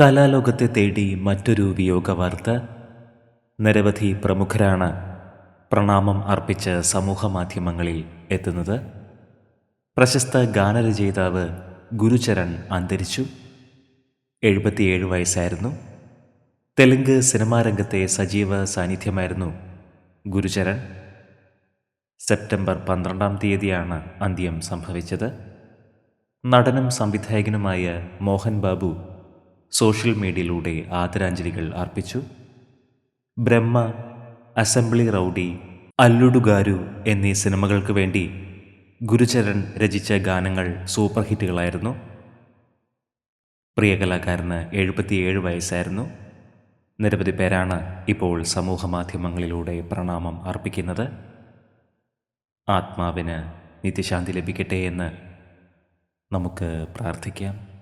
കലാലോകത്തെ തേടി മറ്റൊരു വിയോഗ വാർത്ത നിരവധി പ്രമുഖരാണ് പ്രണാമം അർപ്പിച്ച് സമൂഹമാധ്യമങ്ങളിൽ എത്തുന്നത്. പ്രശസ്ത ഗാനരചയിതാവ് ഗുരുചരൺ അന്തരിച്ചു. എഴുപത്തിയേഴ് വയസ്സായിരുന്നു. തെലുങ്ക് സിനിമാരംഗത്തെ സജീവ സാന്നിധ്യമായിരുന്നു ഗുരുചരൺ. സെപ്റ്റംബർ പന്ത്രണ്ടാം തീയതിയാണ് അന്ത്യം സംഭവിച്ചത്. നടനും സംവിധായകനുമായ മോഹൻ ബാബു സോഷ്യൽ മീഡിയയിലൂടെ ആദരാഞ്ജലികൾ അർപ്പിച്ചു. ബ്രഹ്മ അസംബ്ലി റൗഡി അല്ലുടുഗാരു എന്നീ സിനിമകൾക്ക് വേണ്ടി ഗുരുചരൺ രചിച്ച ഗാനങ്ങൾ സൂപ്പർ ഹിറ്റുകളായിരുന്നു. പ്രിയ കലാകാരന് എഴുപത്തിയേഴ് വയസ്സായിരുന്നു. നിരവധി പേരാണ് ഇപ്പോൾ സമൂഹ മാധ്യമങ്ങളിലൂടെ പ്രണാമം അർപ്പിക്കുന്നത്. ആത്മാവിന് നിത്യശാന്തി ലഭിക്കട്ടെ എന്ന് നമുക്ക് പ്രാർത്ഥിക്കാം.